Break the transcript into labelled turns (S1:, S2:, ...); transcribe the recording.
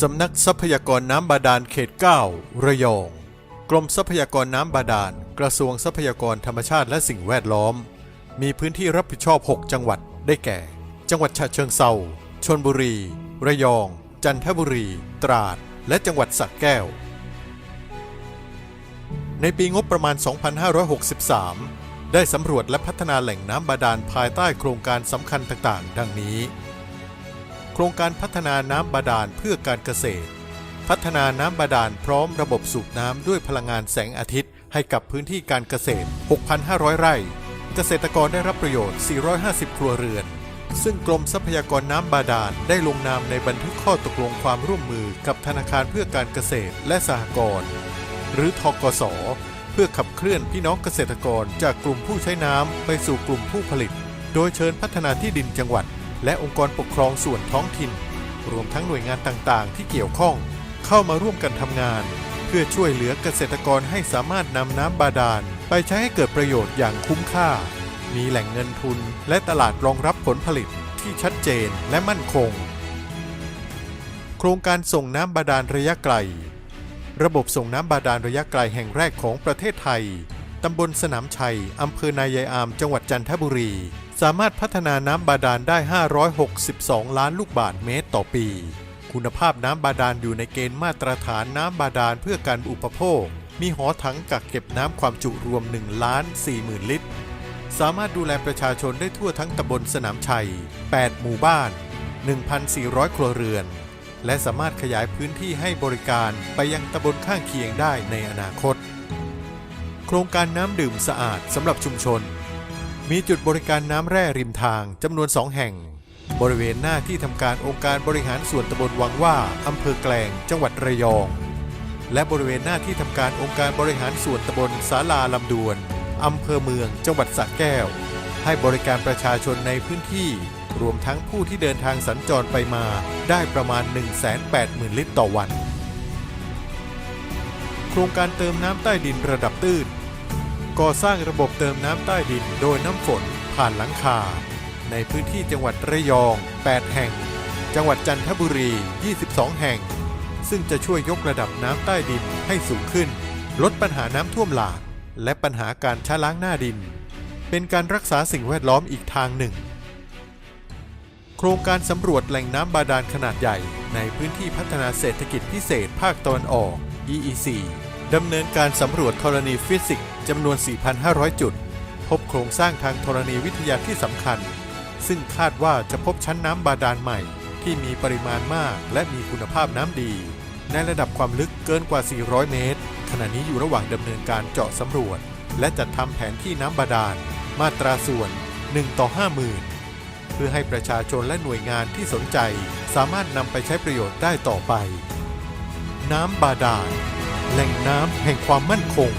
S1: สำนักทรัพยากรน้ำบาดาลเขต 9 ระยอง กรมทรัพยากรน้ำบาดาล กระทรวงทรัพยากรธรรมชาติและสิ่งแวดล้อม มีพื้นที่รับผิดชอบ 6 จังหวัด ได้แก่ จังหวัดฉะเชิงเซาชนบุรี ระยอง จันทบุรี ตราด และจังหวัดสระแก้ว ในปีงบประมาณ 2563 ได้สำรวจและพัฒนาแหล่งน้ำบาดาลภายใต้โครงการสำคัญต่างๆ ดังนี้ โครงการพัฒนาน้ำบาดาลเพื่อการเกษตร พัฒนาน้ำบาดาลพร้อมระบบสูบน้ำด้วยพลังงานแสงอาทิตย์ ให้กับพื้นที่การเกษตร 6,500 ไร่ เกษตรกรได้รับประโยชน์ 450 ครัวเรือน ซึ่งกรมทรัพยากรน้ำบาดาลได้ลงนามในบันทึกข้อตกลงความร่วมมือกับธนาคารเพื่อการเกษตรและสหกรณ์หรือทกสเพื่อขับเคลื่อนพี่น้องเกษตรกรจากกลุ่มผู้ใช้น้ำไปสู่กลุ่มผู้ผลิต โดยเชิญพัฒนาที่ดินจังหวัด และองค์กรปกครองส่วนท้องถิ่น รวมทั้งหน่วยงานต่างๆ ที่เกี่ยวข้อง เข้ามาร่วมกันทำงาน เพื่อช่วยเหลือเกษตรกรให้สามารถนำน้ำบาดาล ไปใช้ให้เกิดประโยชน์อย่างคุ้มค่า มีแหล่งเงินทุน และตลาดรองรับผลผลิตที่ชัดเจนและมั่นคง โครงการส่งน้ำบาดาลระยะไกล ระบบส่งน้ำบาดาลระยะไกลแห่งแรกของประเทศไทย ตำบลสนามชัย อำเภอนายายอาม จังหวัดจันทบุรี สามารถพัฒนาน้ำบาดาลได้ 562 ล้านลูกบาศก์เมตรต่อปี คุณภาพน้ำบาดาลอยู่ในเกณฑ์มาตรฐานน้ำบาดาลเพื่อการอุปโภค มีหอถังกักเก็บน้ำความจุรวม1ล้าน4หมื่นลิตร สามารถดูแลประชาชนได้ทั่วทั้งตำบลสนามชัย 8 หมู่บ้าน 1,400 ครัวเรือน และสามารถขยายพื้นที่ให้บริการไปยังตำบลข้างเคียงได้ในอนาคต โครงการน้ำดื่มสะอาดสำหรับชุมชน มีจุดบริการน้ำแร่ริมทางจำนวน 2 แห่ง บริเวณหน้าที่ทำการองค์การบริหารส่วนตำบลวังว่าอำเภอแกลง จังหวัดระยอง และบริเวณหน้าที่ทำการองค์การบริหารส่วนตำบลสาลาลำดวนอำเภอเมือง จังหวัดสระแก้ว ให้บริการประชาชนในพื้นที่ รวมทั้งผู้ที่เดินทางสัญจรไปมาได้ประมาณ 180,000 ลิตรต่อวัน โครงการเติมน้ำใต้ดินระดับตื้น ก่อสร้างระบบเติมน้ำใต้ดินโดยน้ำฝนผ่านหลังคา ในพื้นที่จังหวัดระยอง 8 แห่ง จังหวัดจันทบุรี 22 แห่ง ซึ่งจะช่วยยกระดับน้ำใต้ดินให้สูงขึ้น ลดปัญหาน้ำท่วมหลาก และปัญหาการชะล้างหน้าดิน เป็นการรักษาสิ่งแวดล้อมอีกทางหนึ่ง โครงการสำรวจแหล่งน้ำบาดาลขนาดใหญ่ ในพื้นที่พัฒนาเศรษฐกิจพิเศษภาคตะวันออก EEC ดำเนินการสำรวจธรณีฟิสิกส์ จำนวน 4,500 จุด พบโครงสร้างทางธรณีวิทยาที่สำคัญ ซึ่งคาดว่าจะพบชั้นน้ำบาดาลใหม่ ที่มีปริมาณมากและมีคุณภาพน้ำดี ในระดับความลึกเกินกว่า 400 เมตร ขณะนี้อยู่ระหว่างดำเนินการเจาะสำรวจ และจัดทำแผนที่น้ำบาดาล มาตราส่วน 1 ต่อ 50,000 เพื่อให้ประชาชนและหน่วยงานที่สนใจสามารถนำไปใช้ประโยชน์ได้ต่อไป น้ำบาดาลแหล่งน้ำแห่งความมั่นคง